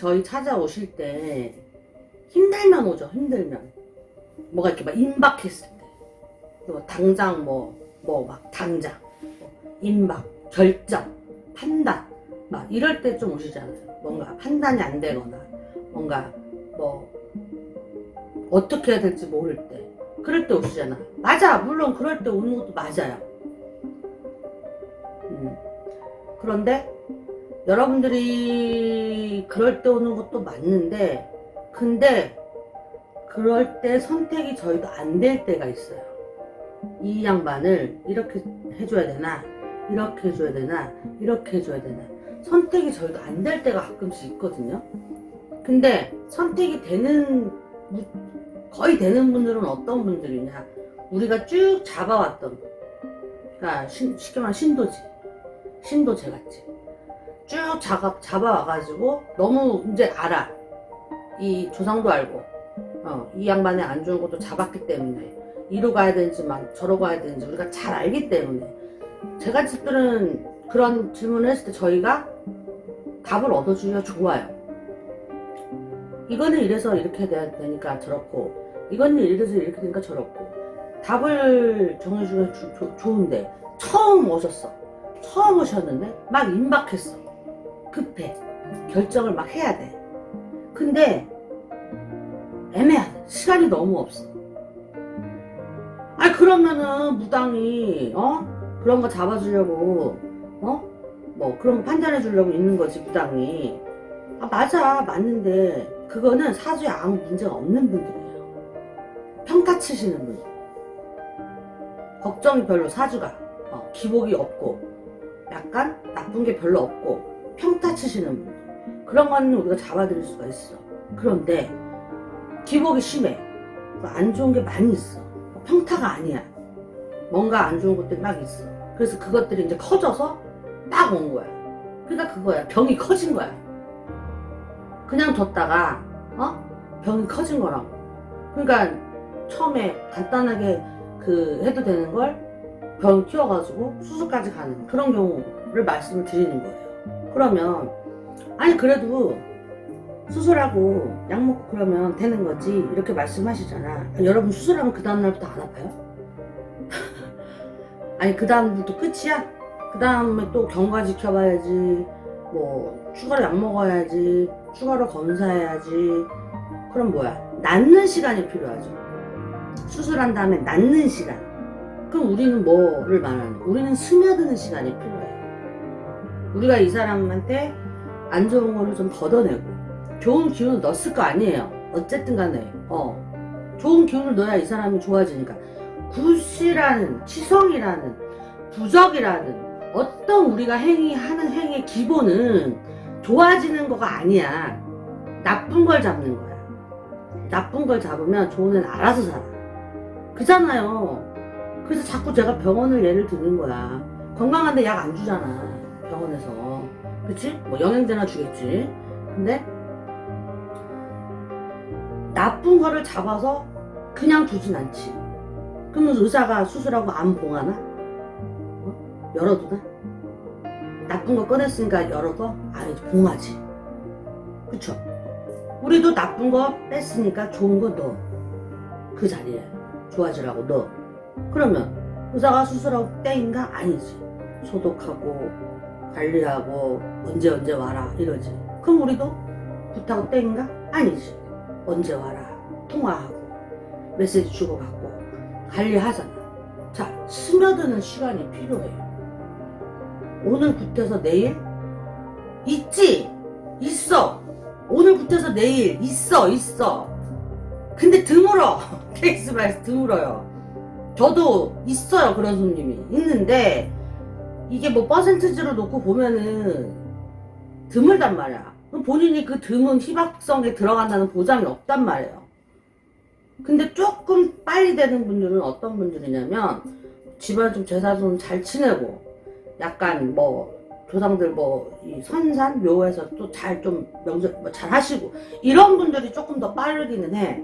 저희 찾아오실 때 힘들면 오죠. 힘들면 뭐가 이렇게 막 임박했을 때, 뭐 당장 뭐 뭐 막 당장 뭐 임박 결정 판단 막 이럴 때 좀 오시잖아요. 뭔가 판단이 안 되거나 뭔가 뭐 어떻게 해야 될지 모를 때 그럴 때 오시잖아. 맞아. 물론 그럴 때 오는 것도 맞아요. 음. 그런데 여러분들이 그럴 때 오는 것도 맞는데 근데 그럴 때 선택이 저희도 안 될 때가 있어요. 이 양반을 이렇게 해줘야 되나 이렇게 해줘야 되나 이렇게 해줘야 되나 선택이 저희도 안 될 때가 가끔씩 있거든요. 근데 선택이 되는 무- 거의 되는 분들은 어떤 분들이냐 우리가 쭉 잡아왔던 그러니까 신- 쉽게 말하면 신도지 신도제 같이 쭉 잡아, 잡아와가지고 너무 이제 알아. 이 조상도 알고. 어, 이 양반의 안 좋은 것도 잡았기 때문에. 이로 가야 되는지 만- 저로 가야 되는지 우리가 잘 알기 때문에. 제가 집들은 그런 질문을 했을 때 저희가 답을 얻어주기가 좋아요. 이거는 이래서 이렇게 돼야 되니까 저렇고 이거는 이래서 이렇게 되니까 저렇고. 답을 조- 조- 좋은데 처음 오셨어. 처음 오셨는데 막 임박했어 급해. 결정을 막 해야 돼. 근데 애매하다. 시간이 너무 없어. 아니 그러면은 무당이 어? 그런 거 잡아주려고 어? 뭐 그런 거 판단해 주려고 있는 거지 무당이. 아 맞아. 맞는데 그거는 사주에 아무 문제가 없는 분들이에요. 평타 치시는 분들. 걱정이 별로 사주가 어, 기복이 없고 약간 나쁜 게 별로 없고 평타 치시는 분들 그런 거는 우리가 잡아드릴 수가 있어. 그런데 기복이 심해. 안 좋은 게 많이 있어. 평타가 아니야. 뭔가 안 좋은 것들이 막 있어. 그래서 그것들이 이제 커져서 딱온 거야. 그러니까 그거야. 병이 커진 거야. 그냥 뒀다가 어? 병이 커진 거라고. 그러니까 처음에 간단하게 그 해도 되는 걸병 키워가지고 수술까지 가는 그런 경우를 말씀을 드리는 거예요. 그러면 아니 그래도 수술하고 약 먹고 그러면 되는 거지 이렇게 말씀하시잖아. 여러분 수술하면 그 다음 날부터 안 아파요? 아니 그 다음부터 끝이야? 그 다음에 또 경과 지켜봐야지 뭐 추가로 약 먹어야지 추가로 검사해야지 그럼 뭐야 낫는 시간이 필요하죠. 수술한 다음에 낫는 시간. 그럼 우리는 뭐를 말하는? 우리는 스며드는 시간이 필요해. 우리가 이 사람한테 안 좋은 거를 좀 걷어내고 좋은 기운을 넣었을 거 아니에요. 어쨌든 간에 어 좋은 기운을 넣어야 이 사람이 좋아지니까 굿이라는 치성이라는 부적이라는 어떤 우리가 행위하는 행위의 기본은 좋아지는 거가 아니야. 나쁜 걸 잡는 거야. 나쁜 걸 잡으면 좋은 애는 알아서 살아. 그잖아요. 그래서 자꾸 제가 병원을 예를 드는 거야. 건강한데 약 안 주잖아. 병원에서. 그치? 뭐 영양제나 주겠지. 근데 나쁜 거를 잡아서 그냥 두진 않지. 그러면 의사가 수술하고 안 봉하나? 어? 열어두나? 나쁜 거 꺼냈으니까 열어둬? 아니, 봉하지. 그쵸? 우리도 나쁜 거 뺐으니까 좋은 거 넣어. 그 자리에. 좋아지라고 넣어. 그러면 의사가 수술하고 땡인가? 아니지. 소독하고 관리하고 언제 언제 와라 이러지. 그럼 우리도 부탁하고 땡인가? 아니지. 언제 와라. 통화하고 메시지 주고받고 관리하잖아. 자, 스며드는 시간이 필요해. 오늘 붙어서 내일? 있지? 있어. 오늘 붙어서 내일? 있어, 있어. 근데 드물어. 케이스 바이스 드물어요. 저도 있어요, 그런 손님이. 있는데, 이게 뭐 퍼센트지로 놓고 보면은 드물단 말이야. 본인이 그 드문 희박성에 들어간다는 보장이 없단 말이에요. 근데 조금 빨리 되는 분들은 어떤 분들이냐면, 집안 좀 제사 좀 잘 지내고, 약간 뭐, 조상들 뭐, 이 선산, 묘에서 또 잘 좀 명절 뭐 잘 하시고, 이런 분들이 조금 더 빠르기는 해.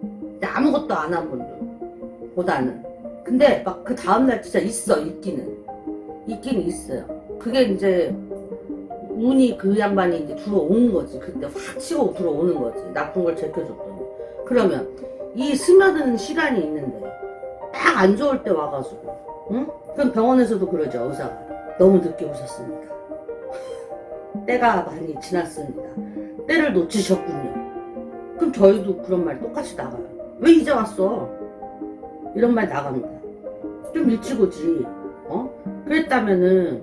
근데 아무것도 안 한 분들 보다는 근데 막 그 다음날 진짜 있어 있기는 있기는 있어요 그게 이제 운이 그 양반이 이제 들어오는 거지. 그때 확 치고 들어오는 거지. 나쁜 걸 제껴줬더니. 그러면 이 스며드는 시간이 있는데 딱 안 좋을 때 와가지고, 응? 그럼 병원에서도 그러죠, 의사가. 너무 늦게 오셨습니다. 때가 많이 지났습니다. 때를 놓치셨군요. 그럼 저희도 그런 말 똑같이 나가요. 왜 이제 왔어? 이런 말 나갑니다. 좀 일찍 오지. 어? 그랬다면은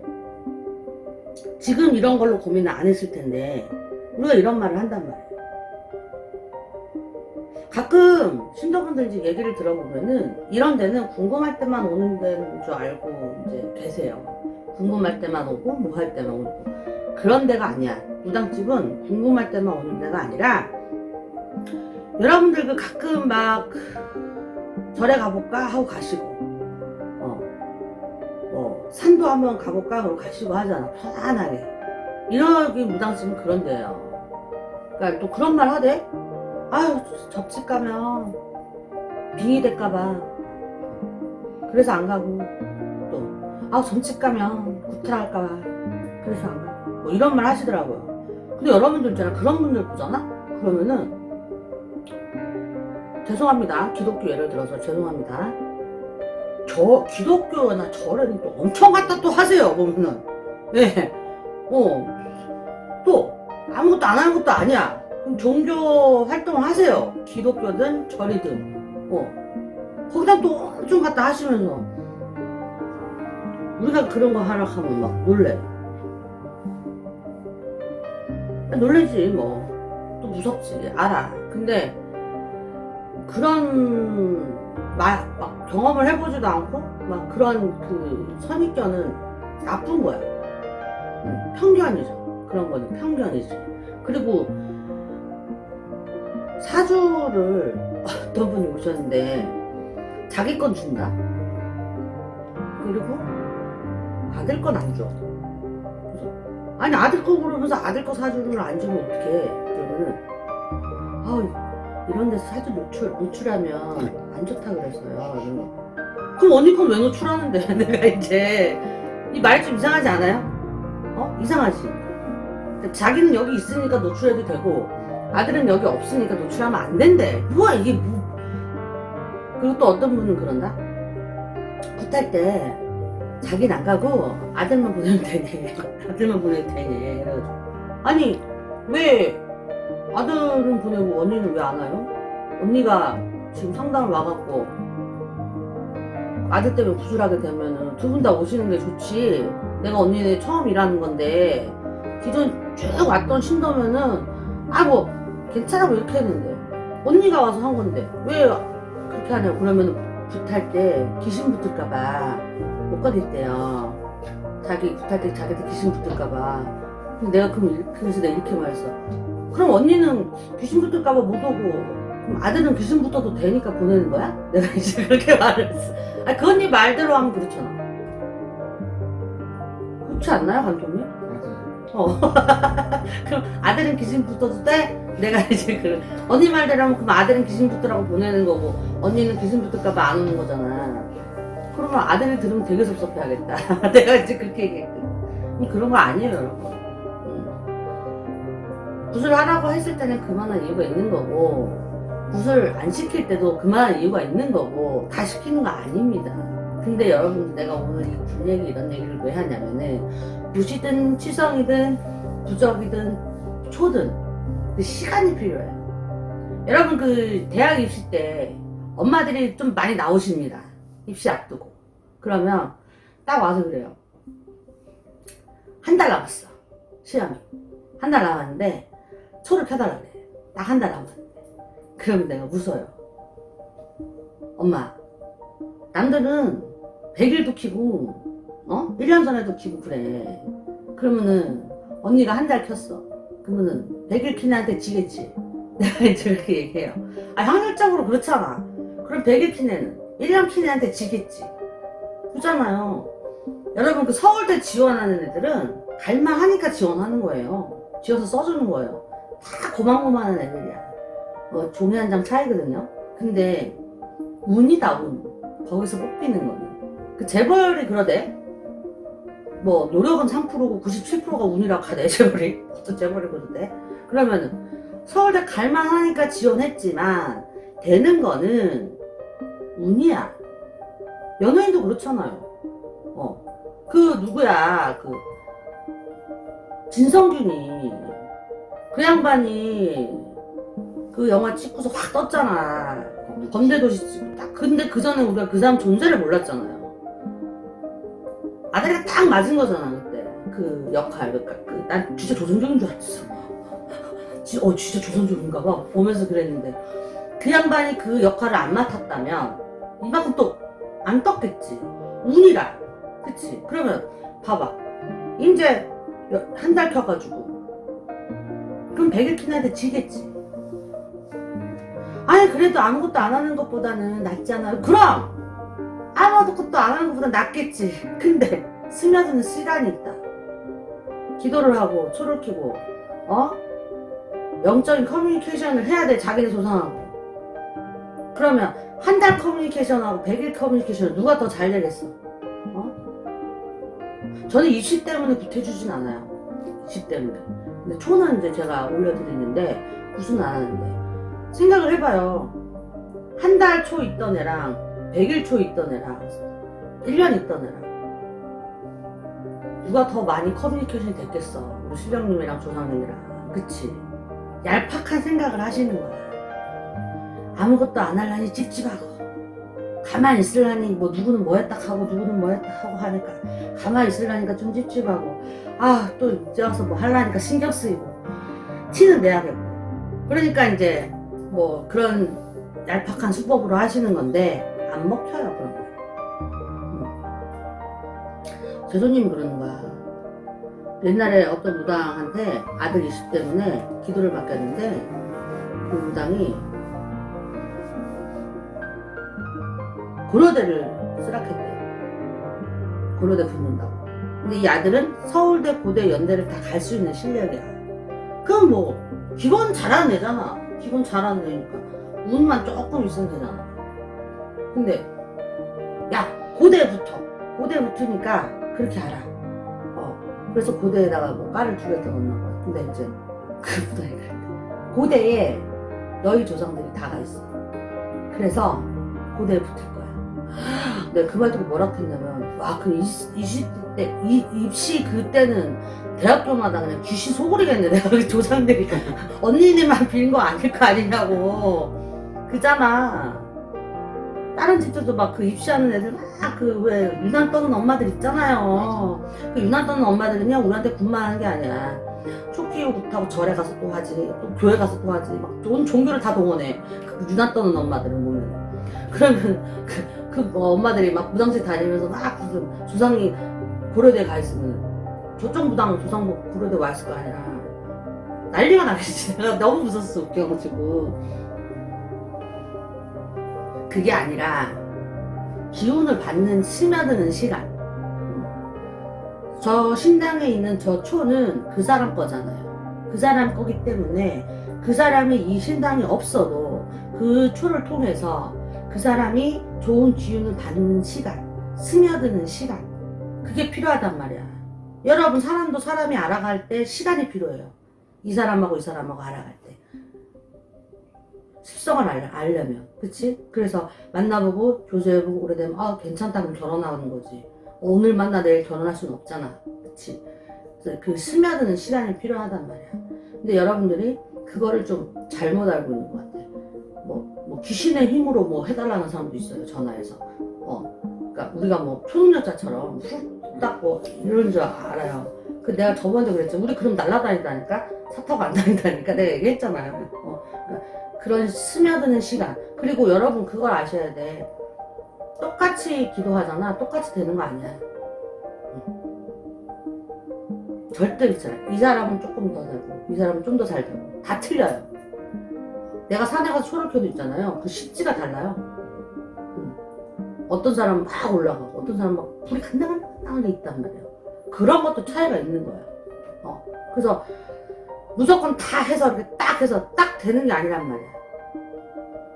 지금 이런 걸로 고민을 안 했을 텐데 우리가 이런 말을 한단 말이에요. 가끔 신도분들 이제 얘기를 들어보면은 이런 데는 궁금할 때만 오는 데인 줄 알고 이제 계세요. 궁금할 때만 오고 뭐 할 때만 오고 그런 데가 아니야. 무당집은 궁금할 때만 오는 데가 아니라 여러분들 그 가끔 막 절에 가볼까 하고 가시고 산도 한번 가볼까? 하고 가시고 하잖아. 편안하게. 이러기 무당집은 그런 데예요. 그러니까 또 그런 말 하대? 아유 접집 가면 빙의 될까봐. 그래서 안 가고 또 아 점집 가면 구타할까봐. 그래서 안 가고. 뭐 이런 말 하시더라고요. 근데 여러분들 있잖아. 그런 분들 보잖아? 그러면은 죄송합니다. 기독교 예를 들어서 죄송합니다. 저 기독교나 절에는 또 엄청 갖다 또 하세요. 보면은 네, 어, 또 아무것도 안 하는 것도 아니야. 그럼 종교 활동을 하세요. 기독교든 절이든 어 거기다 또 엄청 갖다 하시면서 우리가 그런 거 하라 하면 막 놀래. 놀래지 뭐. 또 무섭지 알아. 근데 그런 막, 막 경험을 해보지도 않고 막 그런 그 선입견은 나쁜 거야. 응, 편견이죠. 그런 거는 편견이지. 그리고 사주를 어떤 분이 오셨는데 자기 건 준다. 그리고 아들 건 안 줘. 그래서 아니 아들 거 그러면서 아들 거 사주를 안 주면 어떡해. 그러면은 아우 이런 데서 사진 노출, 노출하면 안 좋다 그랬어요. 그럼 언니 건 왜 노출하는데? 내가 이제 이 말이 좀 이상하지 않아요? 어? 이상하지? 자기는 여기 있으니까 노출해도 되고 아들은 여기 없으니까 노출하면 안 된대. 뭐야 이게 뭐? 그리고 또 어떤 분은 그런다? 굿할 때 자기는 안 가고 아들만 보내면 되네. 아들만 보내면 되네. 그래가지고 아니 왜 아들은 보내고 언니는 왜 안 와요? 언니가 지금 상담을 와갖고 아들 때문에 구슬하게 되면은 두분 다 오시는 게 좋지. 내가 언니네 처음 일하는 건데 기존 쭉 왔던 신도면은 아뭐 괜찮아 뭐 이렇게 했는데 언니가 와서 한 건데 왜 그렇게 하냐고 그러면은 굿할 때 귀신 붙을까봐 못 가겠대요. 자기 굿할 때 자기한테 귀신 붙을까봐. 근데 내가 그럼 일- 그래서 내가 이렇게 말했어. 그럼 언니는 귀신 붙을까봐 못 오고 그럼 아들은 귀신 붙어도 되니까 보내는 거야? 내가 이제 그렇게 말을 했어 아, 그 언니 말대로 하면 그렇잖아 그렇지 않나요 감독님? 어. 그럼 아들은 귀신 붙어도 돼? 내가 이제 그 언니 말대로 하면 그럼 아들은 귀신 붙으라고 보내는 거고 언니는 귀신 붙을까봐 안 오는 거잖아 그러면 아들이 들으면 되게 섭섭해하겠다 내가 이제 그렇게 얘기했거든 그런 거 아니에요 여러분 음. 굿을 하라고 했을 때는 그만한 이유가 있는 거고 굿을 안 시킬 때도 그만한 이유가 있는 거고 다 시키는 거 아닙니다. 근데 여러분 내가 오늘 이굿 얘기 이런 얘기를 왜 하냐면은 굿이든 치성이든 부적이든 초든 그 시간이 필요해요. 여러분 그 대학 입시 때 엄마들이 좀 많이 나오십니다. 입시 앞두고 그러면 딱 와서 그래요. 한 달 남았어 시험이 한 달 남았는데 초를 그래. 딱한달 남았는데. 그러면 내가 웃어요. 엄마, 남들은 100일도 키고, 어? 1년 전에도 키고 그래. 그러면은, 언니가 한 달 켰어. 그러면은, 100일 킨 애한테 지겠지. 내가 이렇게 얘기해요. 아, 확률적으로 그렇잖아. 그럼 100일 킨 애는, 1년 킨 애한테 지겠지. 그렇잖아요. 여러분, 그 서울대 지원하는 애들은 갈만하니까 지원하는 거예요. 지어서 써주는 거예요. 다 고만고만한 애들이야. 뭐 종이 한 장 차이거든요. 근데 운이다 운. 거기서 뽑히는 거는. 그 재벌이 그러대. 뭐 노력은 3%고 97%가 운이라고 가네 재벌이 또 재벌이 그러는데 그러면은 서울대 갈만 하니까 지원했지만 되는 거는 운이야 연예인도 그렇잖아요 어 그 누구야 그 진성균이 그 양반이 그 영화 찍고서 확 떴잖아. 범죄도시 찍고 딱. 근데 그 전에 우리가 그 사람 존재를 몰랐잖아요. 아다리가 딱 맞은 거잖아 그때. 그 역할 그러니까 그, 난 진짜 조선족인 줄 알았어. 지- 어 진짜 조선족인가 봐. 보면서 그랬는데. 그 양반이 그 역할을 안 맡았다면 이만큼 또 안 떴겠지. 운이라. 그치? 그러면 봐봐. 이제 한 달 켜가지고 그럼 100일 키나한테 지겠지. 아니 그래도 아무것도 안 하는 것보다는 낫잖아요 그럼! 아무것도 안 하는 것보다 낫겠지. 근데 스며드는 시간이 있다. 기도를 하고 초를 켜고 어? 영적인 커뮤니케이션을 해야 돼 자기네 조상하고. 그러면 한 달 커뮤니케이션하고 100일 커뮤니케이션 누가 더 잘 되겠어? 어? 저는 입시 때문에 구태주진 않아요 입시 때문에 근데 초는 이제 제가 올려드리는데 무슨 안 하는데. 생각을 해봐요. 한 달 초 있던 애랑 100일 초 있던 애랑 1년 있던 애랑 누가 더 많이 커뮤니케이션이 됐겠어. 우리 실령님이랑 조상님이랑. 그치? 얄팍한 생각을 하시는 거야. 아무것도 안 할라니 찝찝하고 가만히 있을라니 뭐 누구는 뭐 했다 하고 누구는 뭐 했다 하고 하니까 가만히 있을라니까 좀 찝찝하고 아 또 이제 와서 뭐 할라니까 신경 쓰이고 티는 내야겠고. 그러니까 이제 뭐 그런 얄팍한 수법으로 하시는 건데 안 먹혀요 그런 거. 음. 제손님이 그러는 거야. 옛날에 어떤 무당한테 아들 이식 때문에 기도를 맡겼는데 그 무당이 고려대를 쓰락했대 고려대 붙는다고. 근데 이 아들은 서울대 고대 연대를 다 갈 수 있는 실력이야. 그럼 뭐 기본 잘하는 애잖아. 기본 잘하는 애니까. 운만 조금 있으면 되잖아. 근데 야 고대 붙어. 고대 붙으니까 그렇게 알아. 어 그래서 고대에다가 뭐개더 넣나 봐 근데 이제 그 무당이 그랬대 고대에 너희 조상들이 다 가 있어. 그래서 고대에 붙을 거야 내가 그말 듣고 뭐라 했냐면 와 그 20대 때 이, 입시 그때는 대학교마다 그냥 귀신 소굴이겠네 내가 그 조상들이 언니들만 빌린 거 아닐 거 아니냐고. 그잖아. 다른 집들도 막 그 입시하는 애들 막 그 왜 유난 떠는 엄마들 있잖아요. 그 유난 떠는 엄마들은요 우리한테 군만하는 게 아니야. 초기호 못하고 절에 가서 또 하지 또 교회 가서 또 하지. 막 온 종교를 다 동원해. 그 유난 떠는 엄마들은 보면. 그러면 그, 그뭐 엄마들이 막 무당집 다니면서 막 무슨 조상이 고려대 가 있으면 저쪽 무당 조상 뭐 고려대 와 있을 거 아니라 난리가 나겠지. 내가 너무 무서웠어 웃겨가지고. 그게 아니라 기운을 받는 스며드는 시간. 저 신당에 있는 저 초는 그 사람 거잖아요. 그 사람 거기 때문에 그 사람이 이 신당이 없어도 그 초를 통해서 그 사람이 좋은 기운을 받는 시간, 스며드는 시간, 그게 필요하단 말이야. 여러분, 사람도 사람이 알아갈 때 시간이 필요해요. 이 사람하고 이 사람하고 알아갈 때. 습성을 알, 알려면. 그치? 그래서 만나보고 교제해보고 그러되면, 아, 괜찮다, 그럼 결혼하는 거지. 오늘 만나 내일 결혼할 수는 없잖아. 그치? 그 스며드는 시간이 필요하단 말이야. 근데 여러분들이 그거를 좀 잘못 알고 있는 것 같아. 뭐, 뭐 귀신의 힘으로 뭐 해달라는 사람도 있어요 전화해서. 어 그러니까 우리가 뭐 초능력자처럼 훅 닦고 이런 줄 알아요. 그 내가 저번에 그랬죠. 우리 그럼 날아다닌다니까? 차 타고 안 다닌다니까? 내가 얘기했잖아요. 어 그러니까 그런 스며드는 시간. 그리고 여러분 그걸 아셔야 돼. 똑같이 기도하잖아. 똑같이 되는 거 아니야. 응. 절대 있잖아 이 사람은 조금 더 되고 이 사람은 좀 더 잘 되고. 다 틀려요 내가 산에 가서 초를 켜도 있잖아요. 그 십지가 달라요. 음. 어떤 사람은 막 올라가고, 어떤 사람은 막 불이 간당간당하게 있단 말이에요. 그런 것도 차이가 있는 거예요. 어. 그래서 무조건 다 해서 이렇게 딱 해서 딱 되는 게 아니란 말이야.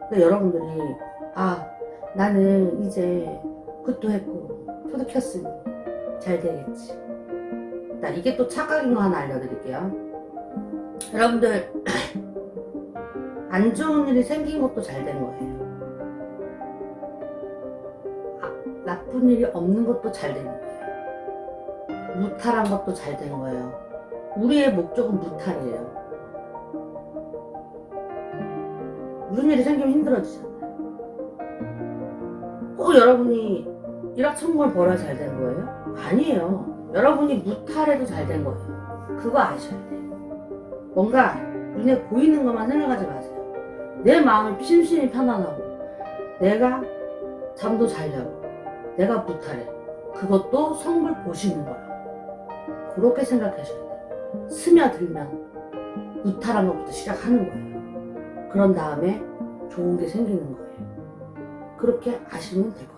근데 여러분들이, 아, 나는 이제 그것도 했고, 초도 켰으니 잘 되겠지. 자, 이게 또 착각인 거 하나 알려드릴게요. 여러분들, 안 좋은 일이 생긴 것도 잘 된 거예요. 아, 나쁜 일이 없는 것도 잘 된 거예요. 무탈한 것도 잘 된 거예요. 우리의 목적은 무탈이에요. 무슨 일이 생기면 힘들어지잖아요. 꼭 여러분이 일확천금을 벌어야 잘 된 거예요? 아니에요. 여러분이 무탈해도 잘 된 거예요. 그거 아셔야 돼요. 뭔가 눈에 보이는 것만 생각하지 마세요. 내 마음이 심신이 편안하고, 내가 잠도 잘 자고, 내가 무탈해. 그것도 성불 보시는 거예요. 그렇게 생각하셔야 돼요. 스며들면 무탈한 것부터 시작하는 거예요. 그런 다음에 좋은 게 생기는 거예요. 그렇게 아시면 될것 같아요.